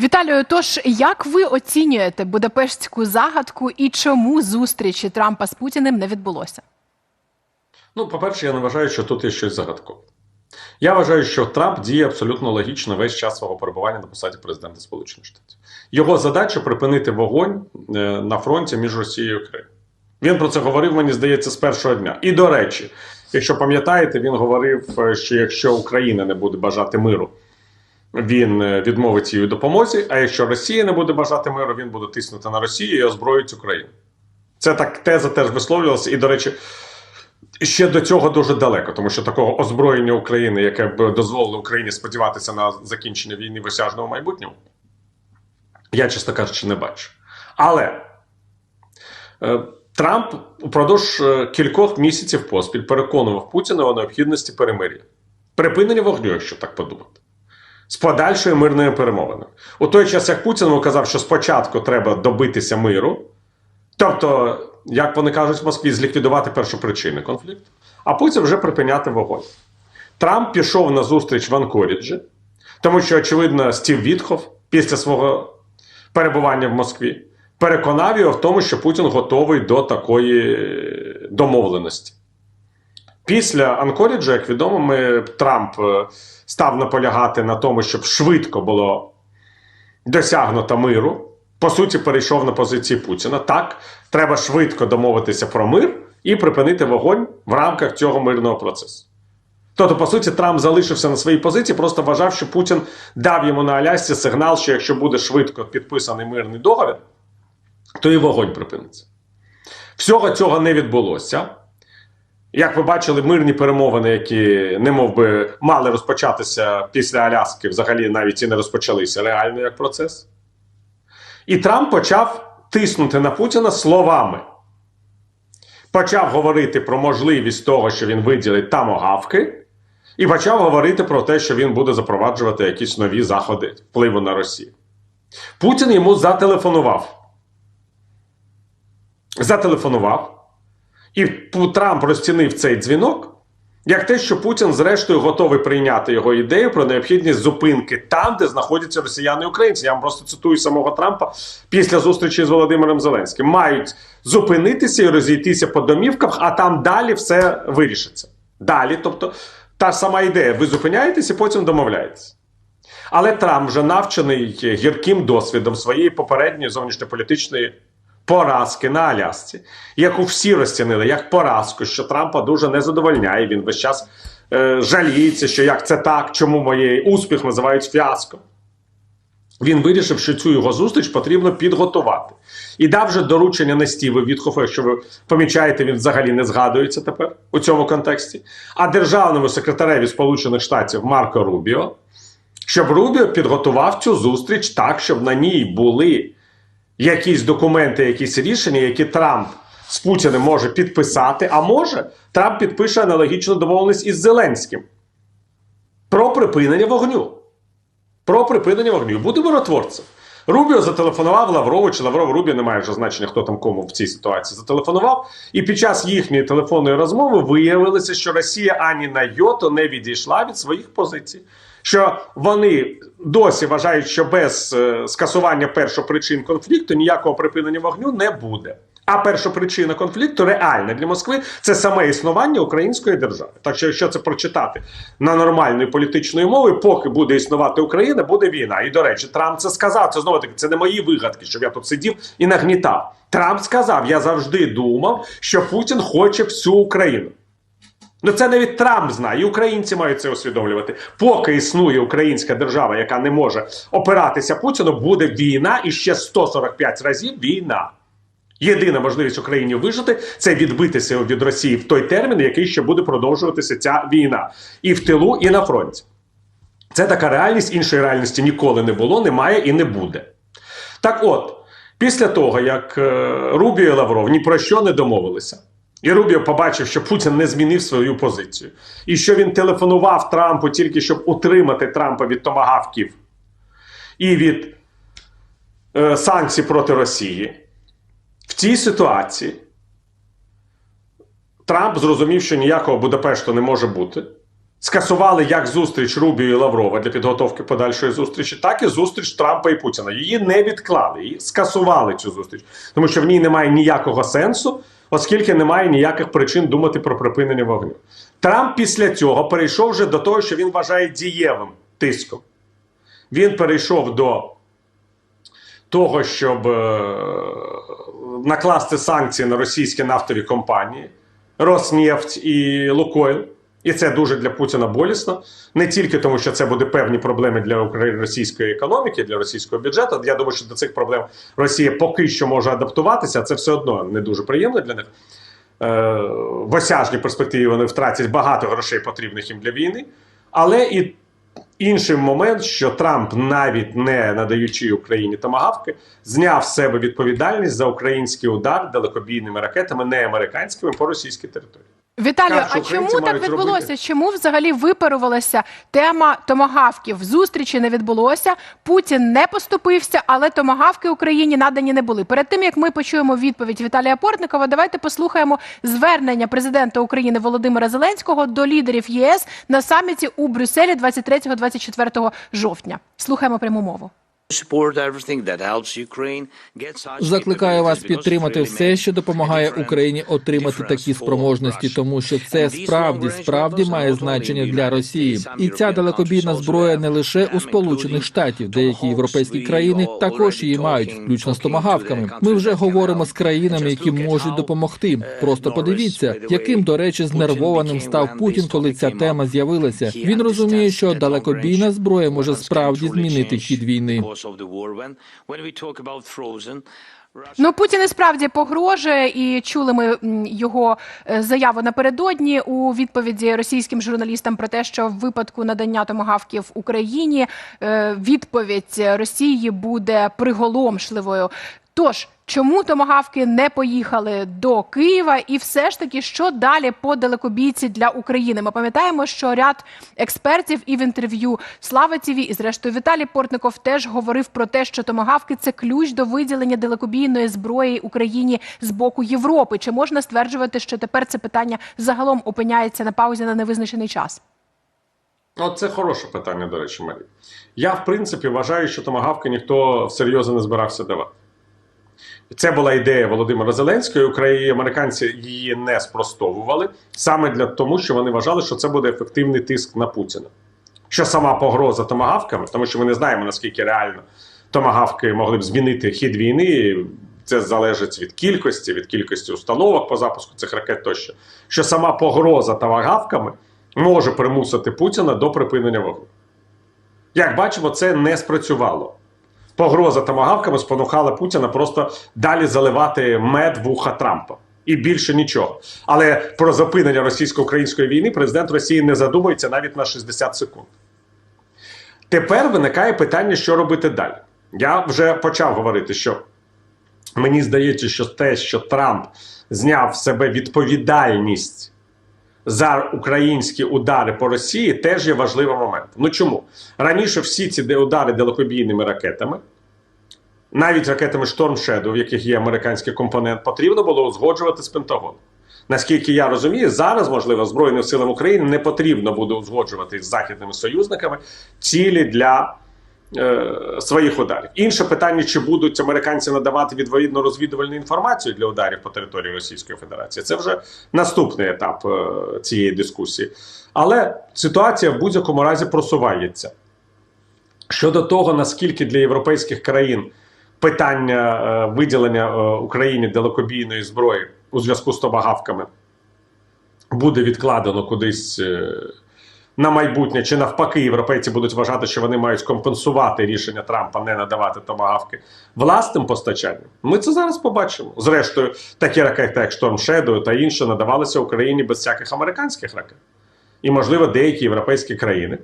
Віталію, тож як ви оцінюєте Будапештську загадку і чому зустрічі Трампа з Путіним не відбулося? Ну, по-перше, я не вважаю, що тут є щось загадкове. Я вважаю, що Трамп діє абсолютно логічно весь час свого перебування на посаді президента Сполучених Штатів. Його задача припинити вогонь е, на фронті між Росією і Україною. Він про це говорив, мені здається, з першого дня. І до речі, якщо пам'ятаєте, він говорив, е, що якщо Україна не буде бажати миру, він е, відмовить її допомозі. А якщо Росія не буде бажати миру, він буде тиснути на Росію і озброїть Україну. Це так теза теж висловлювалася. І, до речі, ще до цього дуже далеко, тому що такого озброєння України, яке б дозволило Україні сподіватися на закінчення війни в осяжному майбутньому, я, чесно кажучи, не бачу. Але е, Трамп упродовж е, кількох місяців поспіль переконував Путіна у необхідності перемир'я, припинення вогню, якщо так подумати. З подальшою мирною перемовиною. У той час, як Путін казав, що спочатку треба добитися миру, тобто, як вони кажуть в Москві, зліквідувати першопричини конфлікту, а потім вже припиняти вогонь. Трамп пішов на зустріч в Анкоріджі, тому що, очевидно, Стів Вітхов після свого перебування в Москві переконав його в тому, що Путін готовий до такої домовленості. Після Анкоріджа, як відомо, ми, Трамп е, став наполягати на тому, щоб швидко було досягнуто миру. По суті, перейшов на позиції Путіна. Так, треба швидко домовитися про мир і припинити вогонь в рамках цього мирного процесу. Тобто, по суті, Трамп залишився на своїй позиції, просто вважав, що Путін дав йому на Алясці сигнал, що якщо буде швидко підписаний мирний договір, то і вогонь припиниться. Всього цього не відбулося. Як ви бачили, мирні перемовини, які не мов би мали розпочатися після Аляски, взагалі навіть і не розпочалися реально як процес. І Трамп почав тиснути на Путіна словами. Почав говорити про можливість того, що він виділить тамогавки, і почав говорити про те, що він буде запроваджувати якісь нові заходи впливу на Росію. Путін йому зателефонував. Зателефонував. І Трамп розцінив цей дзвінок як те, що Путін, зрештою, готовий прийняти його ідею про необхідність зупинки там, де знаходяться росіяни і українці. Я вам просто цитую самого Трампа після зустрічі з Володимиром Зеленським. Мають зупинитися і розійтися по домівках, а там далі все вирішиться. Далі, тобто, та сама ідея: ви зупиняєтесь і потім домовляєтесь. Але Трамп вже навчений гірким досвідом своєї попередньої зовнішньополітичної поразки на Алясці, яку всі розцінили як поразку, що Трампа дуже не задовольняє. Він весь час е, жаліється, що як це так, чому моє успіх називають фіаско. Він вирішив, що цю його зустріч потрібно підготувати. І дав вже доручення на Стіву Вітхофу, якщо ви помічаєте, він взагалі не згадується тепер у цьому контексті. А державному секретареві Сполучених Штатів Марко Рубіо, щоб Рубіо підготував цю зустріч так, щоб на ній були якісь документи, якісь рішення, які Трамп з Путіним може підписати, а може Трамп підпише аналогічну домовленість із Зеленським про припинення вогню. Про припинення вогню. Буде миротворцем. Рубіо зателефонував Лаврову, чи Лавров Рубіо, немає вже значення, хто там кому в цій ситуації зателефонував. І під час їхньої телефонної розмови виявилося, що Росія ані на йоту не відійшла від своїх позицій. Що вони досі вважають, що без е, скасування першопричин конфлікту ніякого припинення вогню не буде. А першопричина конфлікту реальна для Москви це саме існування української держави. Так що, якщо це прочитати на нормальної політичної мови, поки буде існувати Україна, буде війна. І до речі, Трамп це сказав. Це знову таки це не мої вигадки, щоб я тут сидів і нагнітав. Трамп сказав: я завжди думав, що Путін хоче всю Україну. Ну це навіть Трамп знає, і українці мають це усвідомлювати. Поки існує українська держава, яка не може опиратися Путіну, буде війна і ще 145 разів війна. Єдина можливість Україні вижити це відбитися від Росії в той термін, який ще буде продовжуватися ця війна, і в тилу, і на фронті. Це така реальність, іншої реальності ніколи не було, немає і не буде. Так от, після того, як е, Рубіо і Лавров ні про що не домовилися, і Рубіо побачив, що Путін не змінив свою позицію, і що він телефонував Трампу тільки щоб утримати Трампа від томагавків і від е, санкцій проти Росії. В цій ситуації Трамп зрозумів, що ніякого Будапешту не може бути. скасували як зустріч Рубіо і Лаврова для підготовки подальшої зустрічі, так і зустріч Трампа і Путіна. Її не відклали, її скасували цю зустріч, тому що в ній немає ніякого сенсу, оскільки немає ніяких причин думати про припинення вогню. Трамп після цього перейшов вже до того, що він вважає дієвим тиском. Він перейшов до того, щоб е, накласти санкції на російські нафтові компанії Роснефть і Лукойл. І це дуже для Путіна болісно, не тільки тому, що це буде певні проблеми для російської економіки, для російського бюджету. Я думаю, що до цих проблем Росія поки що може адаптуватися. Це все одно не дуже приємно для них. Е, в осяжній перспективі вони втратять багато грошей, потрібних їм для війни. Але і інший момент, що Трамп, навіть не надаючи Україні томагавки, зняв з себе відповідальність за український удар далекобійними ракетами, не американськими по російській території. Віталію, а чому так відбулося? робити. Чому взагалі випарувалася тема томагавків? Зустрічі не відбулося. Путін не поступився, але томагавки Україні надані не були. Перед тим як ми почуємо відповідь Віталія Портникова, давайте послухаємо звернення президента України Володимира Зеленського до лідерів ЄС на саміті у Брюсселі 23-24 жовтня. Слухаємо пряму мову. Закликаю вас підтримати все, що допомагає Україні отримати такі спроможності, тому що це справді справді має значення для Росії. І ця далекобійна зброя не лише у Сполучених Штатів, деякі європейські країни також її мають, включно з томагавками. Ми вже говоримо з країнами, які можуть допомогти. Просто подивіться, яким до речі знервованим став Путін, коли ця тема з'явилася. Він розуміє, що далекобійна зброя може справді змінити хід війни. Ну Путін і справді погрожує, і чули ми його е, заяву напередодні у відповіді російським журналістам про те, що в випадку надання томагавків Україні е, відповідь Росії буде приголомшливою. Тож чому томагавки не поїхали до Києва, і все ж таки, що далі по далекобійці для України? Ми пам'ятаємо, що ряд експертів і в інтерв'ю Слава ТІВІ, і зрештою Віталій Портников теж говорив про те, що томагавки це ключ до виділення далекобійної зброї Україні з боку Європи. Чи можна стверджувати, що тепер це питання загалом опиняється на паузі на невизначений час? От це хороше питання, до речі, Марі. Я, в принципі, вважаю, що томагавки ніхто всерйозно не збирався давати. Це була ідея Володимира Зеленського. Україні американці її не спростовували саме для тому, що вони вважали, що це буде ефективний тиск на Путіна. Що сама погроза томагавками, тому що ми не знаємо наскільки реально томагавки могли б змінити хід війни. Це залежить від кількості, від кількості установок по запуску цих ракет тощо. Що сама погроза томагавками може примусити Путіна до припинення вогню. Як бачимо, це не спрацювало. Погроза томагавками спонукала Путіна просто далі заливати мед в уха Трампа. І більше нічого. Але про зупинення російсько-української війни президент Росії не задумується навіть на 60 секунд. Тепер виникає питання, що робити далі. Я вже почав говорити, що мені здається, що те, що Трамп зняв з себе відповідальність за українські удари по Росії теж є важливим моментом. Ну чому? Раніше всі ці удари далекобійними ракетами, навіть ракетами Storm Shadow, в яких є американський компонент, потрібно було узгоджувати з Пентагоном. Наскільки я розумію, зараз, можливо, Збройним силам України не потрібно буде узгоджувати з західними союзниками цілі для своїх ударів. Інше питання: чи будуть американці надавати відповідну розвідувальну інформацію для ударів по території Російської Федерації? Це вже наступний етап е, цієї дискусії. Але ситуація в будь-якому разі просувається. Щодо того, наскільки для європейських країн питання е, виділення е, Україні далекобійної зброї у зв'язку з томагавками буде відкладено кудись е, на майбутнє, чи навпаки, європейці будуть вважати, що вони мають компенсувати рішення Трампа не надавати томагавки власним постачанням. Ми це зараз побачимо. Зрештою, такі ракети, як Storm Shadow та інші, надавалися Україні без всяких американських ракет. І, можливо, деякі європейські країни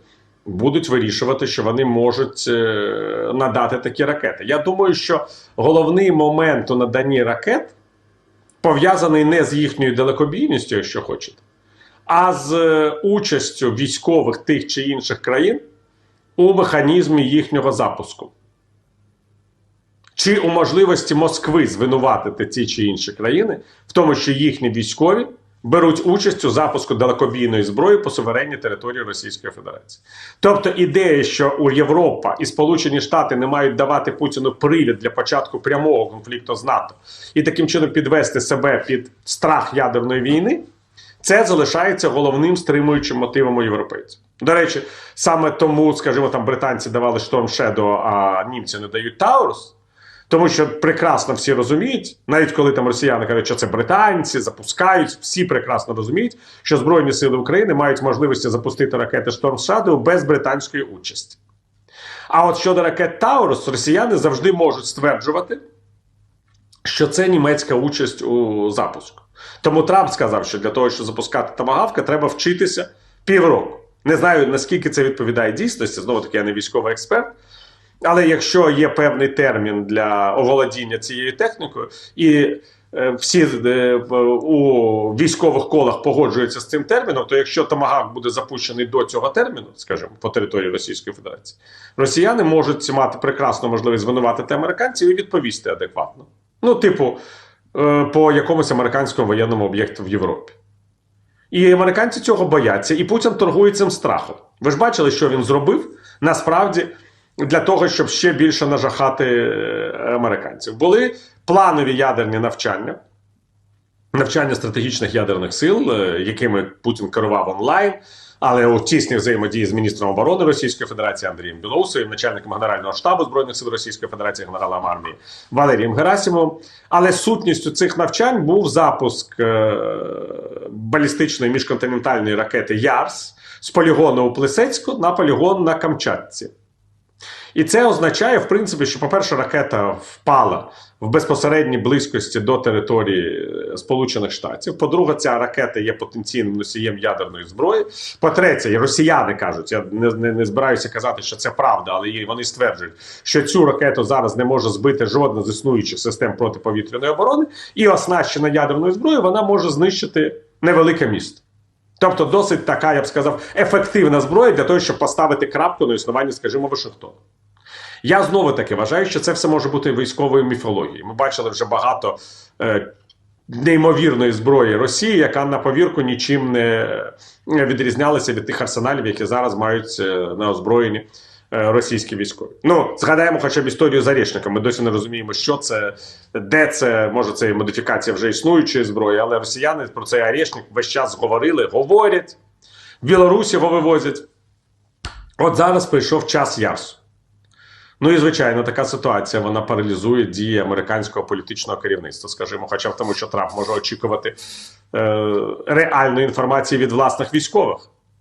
будуть вирішувати, що вони можуть е, надати такі ракети. Я думаю, що головний момент у наданні ракет пов'язаний не з їхньою далекобійністю, якщо хочете, а з е, участю військових тих чи інших країн у механізмі їхнього запуску. Чи у можливості Москви звинуватити ці чи інші країни в тому, що їхні військові беруть участь у запуску далекобійної зброї по суверенній території Російської Федерації. Тобто ідея, що у Європа і Сполучені Штати не мають давати Путіну привід для початку прямого конфлікту з НАТО і таким чином підвести себе під страх ядерної війни, це залишається головним стримуючим мотивом у європейців. До речі, саме тому, скажімо, там британці давали Storm Shadow, а німці не дають Таурус. Тому що прекрасно всі розуміють, навіть коли там росіяни кажуть, що це британці запускають, всі прекрасно розуміють, що Збройні сили України мають можливості запустити ракети Storm Shadow без британської участі. А от щодо ракет Таурус, росіяни завжди можуть стверджувати, що це німецька участь у запуску. Тому Трамп сказав, що для того, щоб запускати тамагавка, треба вчитися півроку. Не знаю наскільки це відповідає дійсності. Знову таки, я не військовий експерт. Але якщо є певний термін для оволодіння цією технікою, і е, всі е, у військових колах погоджуються з цим терміном, то якщо Томагавк буде запущений до цього терміну, скажімо, по території Російської Федерації, росіяни можуть мати прекрасну можливість звинуватити американців і відповісти адекватно. Ну, типу, по якомусь американському воєнному об'єкту в Європі. І американці цього бояться, і Путін торгує цим страхом. Ви ж бачили, що він зробив насправді для того, щоб ще більше нажахати е, американців. Були планові ядерні навчання, навчання стратегічних ядерних сил, е, якими Путін керував онлайн. Але у тісній взаємодії з міністром оборони Російської Федерації Андрієм Білоусовим, начальником Генерального штабу збройних сил Російської Федерації, генералом армії Валерієм Герасимовим. Але сутністю цих навчань був запуск е, балістичної міжконтинентальної ракети Ярс з полігону у Плесецьку на полігон на Камчатці. І це означає, в принципі, що, по-перше, ракета впала в безпосередній близькості до території е, Сполучених Штатів. По-друге, ця ракета є потенційним носієм ядерної зброї. По-третє, росіяни кажуть, я не, не, не збираюся казати, що це правда, але вони стверджують, що цю ракету зараз не може збити жодна з існуючих систем протиповітряної оборони, і оснащена ядерною зброєю, вона може знищити невелике місто. Тобто, досить така, я б сказав, ефективна зброя для того, щоб поставити крапку на існуванні, скажімо, Вашингтону. Я знову таки вважаю, що це все може бути військовою міфологією. Ми бачили вже багато е, неймовірної зброї Росії, яка на повірку нічим не відрізнялася від тих арсеналів, які зараз мають е, на озброєнні е, російські військові. Ну, згадаємо хоча б історію з Арєшником. Ми досі не розуміємо, що це, де це, може, це і модифікація вже існуючої зброї, але росіяни про цей Арєшник весь час говорили, говорять. Білорусі його вивозять. От зараз прийшов час Ярсу. Ну і звичайно, така ситуація вона паралізує дії американського політичного керівництва, скажімо, хоча в тому, що Трамп може очікувати е, реальної інформації від власних військових.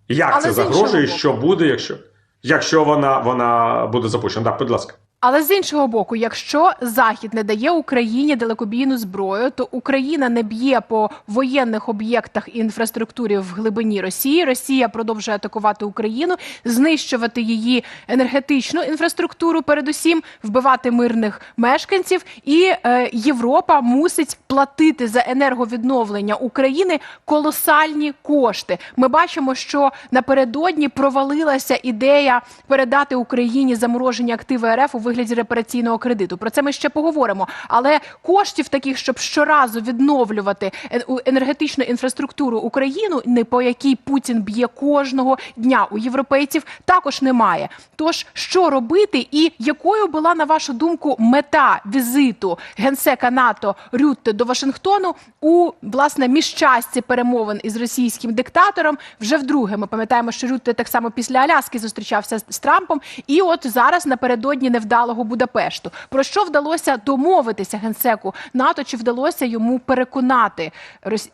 Як Але це загрожує, що буде, якщо, якщо вона, вона буде запущена? Так, будь ласка. Але з іншого боку, якщо Захід не дає Україні далекобійну зброю, то Україна не б'є по воєнних об'єктах і інфраструктурі в глибині Росії. Росія продовжує атакувати Україну, знищувати її енергетичну інфраструктуру, передусім вбивати мирних мешканців. І е, Європа мусить платити за енерговідновлення України колосальні кошти. Ми бачимо, що напередодні провалилася ідея передати Україні заморожені активи РФ у вигляді репараційного кредиту. Про це ми ще поговоримо. Але коштів таких, щоб щоразу відновлювати е- енергетичну інфраструктуру Україну, не по якій Путін б'є кожного дня у європейців, також немає. Тож що робити, і якою була на вашу думку мета візиту генсека НАТО Рютте до Вашингтону у власне міжчасті перемовин із російським диктатором? Вже вдруге ми пам'ятаємо, що Рютте так само після Аляски зустрічався з- Трампом, і от зараз напередодні невдалого Будапешту. Про що вдалося домовитися генсеку НАТО? Чи вдалося йому переконати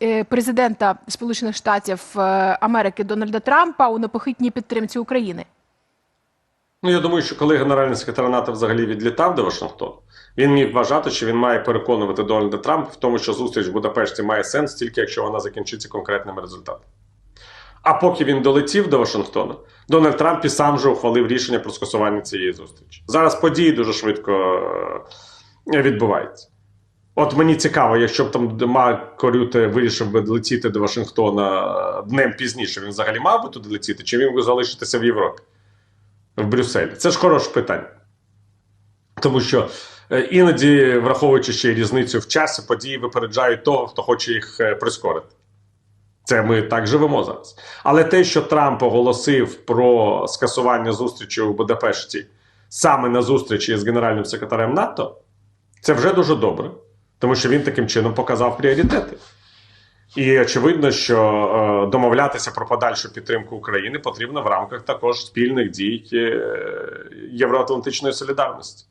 е, президента Сполучених Штатів е, Америки Дональда Трампа у непохитній підтримці України? Ну, я думаю, що коли генеральний секретар НАТО взагалі відлітав до Вашингтону, він міг вважати, що він має переконувати Дональда Трампа в тому, що зустріч в Будапешті має сенс тільки якщо вона закінчиться конкретним результатом. А поки він долетів до Вашингтона, Дональд Трамп і сам же ухвалив рішення про скасування цієї зустрічі. Зараз події дуже швидко е, відбуваються. От мені цікаво, якщо б там Марко Рюте вирішив би летіти до Вашингтона е, днем пізніше, він взагалі мав би туди летіти, чи він би залишитися в Європі? в Брюсселі? Це ж хороше питання. Тому що е, іноді, враховуючи ще й різницю в часі, події випереджають того, хто хоче їх прискорити. Це ми так живемо зараз. Але те, що Трамп оголосив про скасування зустрічі у Будапешті саме на зустрічі з генеральним секретарем НАТО, це вже дуже добре, тому що він таким чином показав пріоритети. І очевидно, що е, домовлятися про подальшу підтримку України потрібно в рамках також спільних дій е, євроатлантичної солідарності.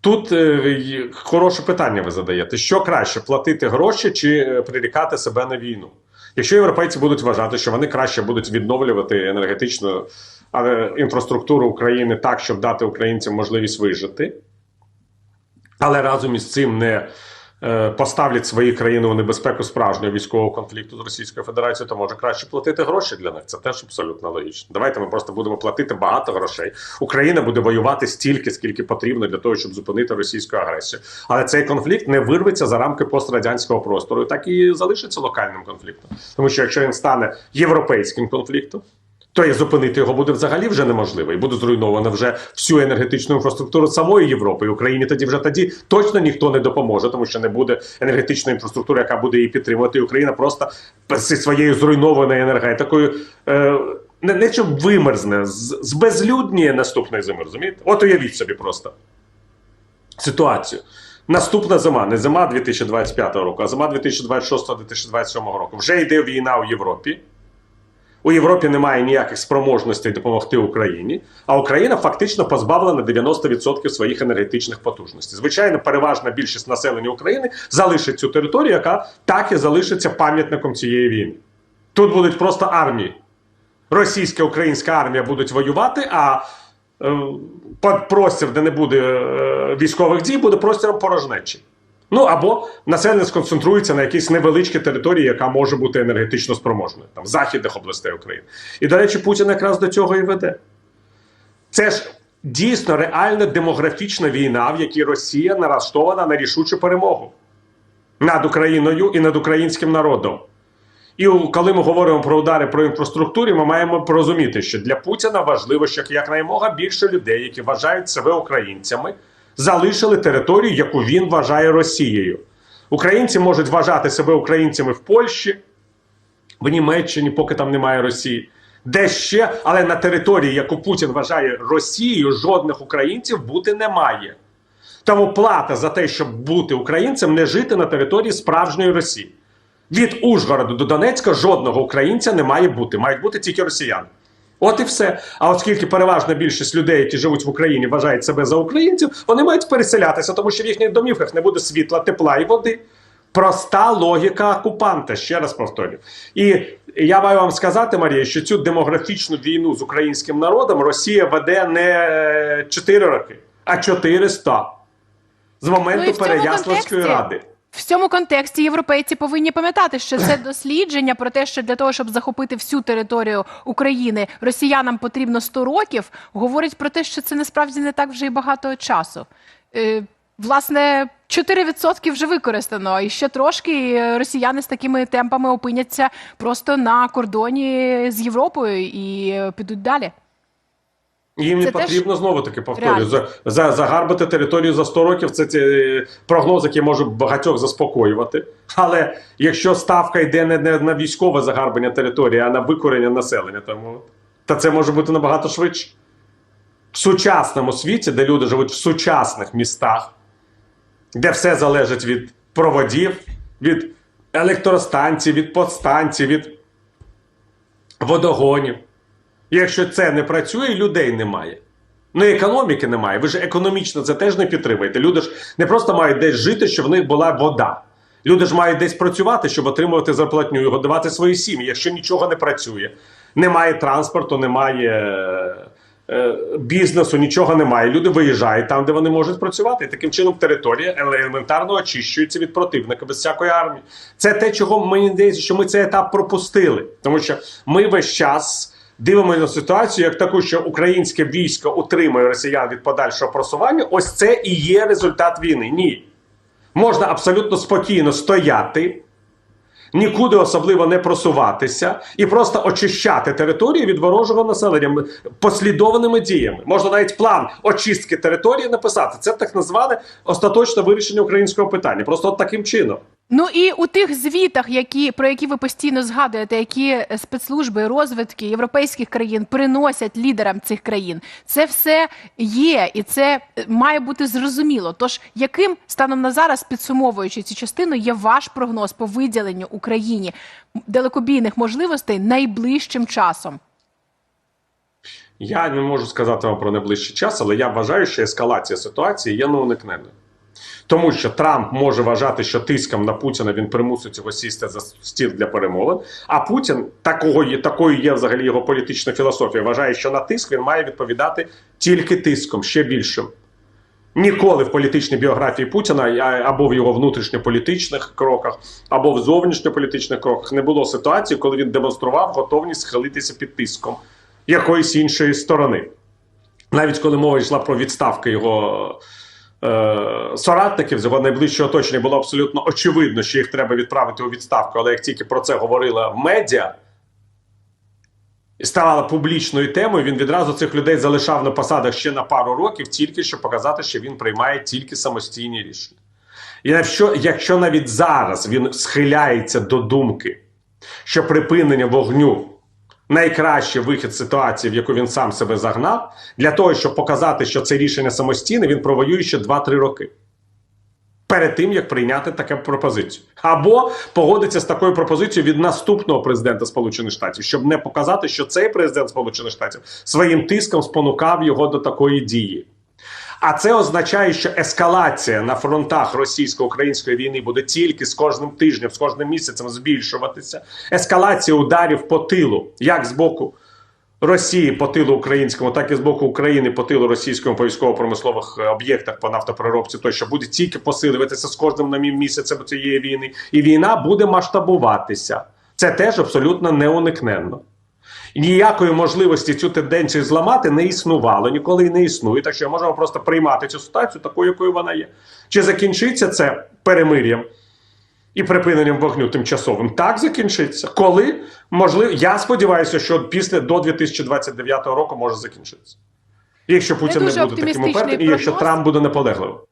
Тут е, хороше питання ви задаєте: що краще платити гроші чи прирікати себе на війну? Якщо європейці будуть вважати, що вони краще будуть відновлювати енергетичну інфраструктуру України так, щоб дати українцям можливість вижити, але разом із цим не поставлять свої країни у небезпеку справжнього військового конфлікту з Російською Федерацією, то може краще платити гроші для них. Це теж абсолютно логічно. Давайте ми просто будемо платити багато грошей. Україна буде воювати стільки, скільки потрібно для того, щоб зупинити російську агресію. Але цей конфлікт не вирветься за рамки пострадянського простору, так і залишиться локальним конфліктом. Тому що якщо він стане європейським конфліктом. То і зупинити його буде взагалі вже неможливо, і буде зруйновано вже всю енергетичну інфраструктуру самої Європи. І Україні тоді вже тоді точно ніхто не допоможе, тому що не буде енергетичної інфраструктури, яка буде її підтримувати. І Україна просто зі своєю зруйнованою енергетикою е, не, не щоб вимерзне, збезлюдніє наступної зими. Розумієте? От уявіть собі просто ситуацію. Наступна зима, не зима 2025 року, а зима 2026-2027 року. Вже йде війна у Європі. У Європі немає ніяких спроможностей допомогти Україні, а Україна фактично позбавлена 90% своїх енергетичних потужностей. Звичайно, переважна більшість населення України залишить цю територію, яка так і залишиться пам'ятником цієї війни. Тут будуть просто армії. Російська українська армія будуть воювати, а е, простір, де не буде е, військових дій, буде простіром порожнечі. Ну або населення сконцентрується на якійсь невеличкій території, яка може бути енергетично спроможною, там західних областей України. І, до речі, Путін якраз до цього і веде. Це ж дійсно реальна демографічна війна, в якій Росія налаштована на рішучу перемогу над Україною і над українським народом. І коли ми говоримо про удари про інфраструктуру, ми маємо порозуміти, що для Путіна важливо, щоб якнаймога більше людей, які вважають себе українцями, залишили територію, яку він вважає Росією. Українці можуть вважати себе українцями в Польщі, в Німеччині, поки там немає Росії. Де ще, але на території, яку Путін вважає Росією, жодних українців бути не має. Тому плата за те, щоб бути українцем, не жити на території справжньої Росії. Від Ужгорода до Донецька жодного українця не має бути, мають бути тільки росіяни. От і все. А оскільки переважна більшість людей, які живуть в Україні, вважають себе за українців, вони мають переселятися, тому що в їхніх домівках не буде світла, тепла і води. Проста логіка окупанта, ще раз повторю. І я маю вам сказати, Марія, що цю демографічну війну з українським народом Росія веде не 4 роки, а 400. З моменту Ну Переяславської контексті- ради. В цьому контексті європейці повинні пам'ятати, що це дослідження про те, що для того, щоб захопити всю територію України, росіянам потрібно 100 років, говорить про те, що це насправді не так вже й багато часу. Е, власне, 4% вже використано, і ще трошки росіяни з такими темпами опиняться просто на кордоні з Європою і е, підуть далі. Їм не Це потрібно знову таки повторюю. За, за, загарбати територію за 100 років це, це прогноз, який може багатьох заспокоювати. Але якщо ставка йде не, не на військове загарбання території, а на викорення населення, тому та це може бути набагато швидше. В сучасному світі, де люди живуть в сучасних містах, де все залежить від проводів, від електростанцій, від подстанцій, від водогонів. Якщо це не працює, людей немає. Ну, і економіки немає. Ви ж економічно це теж не підтримуєте. Люди ж не просто мають десь жити, щоб в них була вода. Люди ж мають десь працювати, щоб отримувати зарплатню і годувати свої сім'ї. Якщо нічого не працює, немає транспорту, немає е, бізнесу, нічого немає. Люди виїжджають там, де вони можуть працювати. І таким чином територія елементарно очищується від противника без всякої армії. Це те, чого мені здається, що ми цей етап пропустили, тому що ми весь час. Дивимося на ситуацію як таку, що українське військо утримує росіян від подальшого просування. Ось це і є результат війни. Ні. Можна абсолютно спокійно стояти, нікуди особливо не просуватися і просто очищати територію від ворожого населення послідованими діями. Можна навіть план очистки території написати. Це так зване остаточне вирішення українського питання. Просто от таким чином. Ну і у тих звітах, які про які ви постійно згадуєте, які спецслужби розвитки європейських країн приносять лідерам цих країн, це все є, і це е, має бути зрозуміло. Тож, яким станом на зараз, підсумовуючи цю частину, є ваш прогноз по виділенню Україні далекобійних можливостей найближчим часом? Я не можу сказати вам про найближчий час, але я вважаю, що ескалація ситуації є неуникненною. Тому що Трамп може вважати, що тиском на Путіна він примусить його сісти за стіл для перемовин. А Путін такого є такою є взагалі його політична філософія. Вважає, що на тиск він має відповідати тільки тиском, ще більшим. Ніколи в політичній біографії Путіна або в його внутрішньополітичних кроках, або в зовнішньополітичних кроках не було ситуації, коли він демонстрував готовність схилитися під тиском якоїсь іншої сторони. Навіть коли мова йшла про відставки його соратників з його найближчого оточення, було абсолютно очевидно, що їх треба відправити у відставку. Але як тільки про це говорила медіа і ставала публічною темою, він відразу цих людей залишав на посадах ще на пару років, тільки щоб показати, що він приймає тільки самостійні рішення. І якщо, якщо навіть зараз він схиляється до думки, що припинення вогню найкращий вихід ситуації, в яку він сам себе загнав, для того, щоб показати, що це рішення самостійне, він провоює ще 2-3 роки. Перед тим як прийняти таку пропозицію, або погодиться з такою пропозицією від наступного президента Сполучених Штатів, щоб не показати, що цей президент Сполучених Штатів своїм тиском спонукав його до такої дії. А це означає, що ескалація на фронтах російсько-української війни буде тільки з кожним тижнем, з кожним місяцем збільшуватися. Ескалація ударів по тилу, як з боку Росії по тилу українському, так і з боку України по тилу російському по військово-промислових об'єктах по нафтопереробці, тощо буде тільки посилюватися з кожним новим місяцем цієї війни, і війна буде масштабуватися. Це теж абсолютно неуникненно. Ніякої можливості цю тенденцію зламати не існувало, ніколи не існує. Так що можемо просто приймати цю ситуацію такою, якою вона є. Чи закінчиться це перемир'ям і припиненням вогню тимчасовим? Так закінчиться. Коли можливо, я сподіваюся, що після до 2029 року може закінчитися. Якщо Путін не, буде таким упертим, і якщо. Трамп буде наполегливим.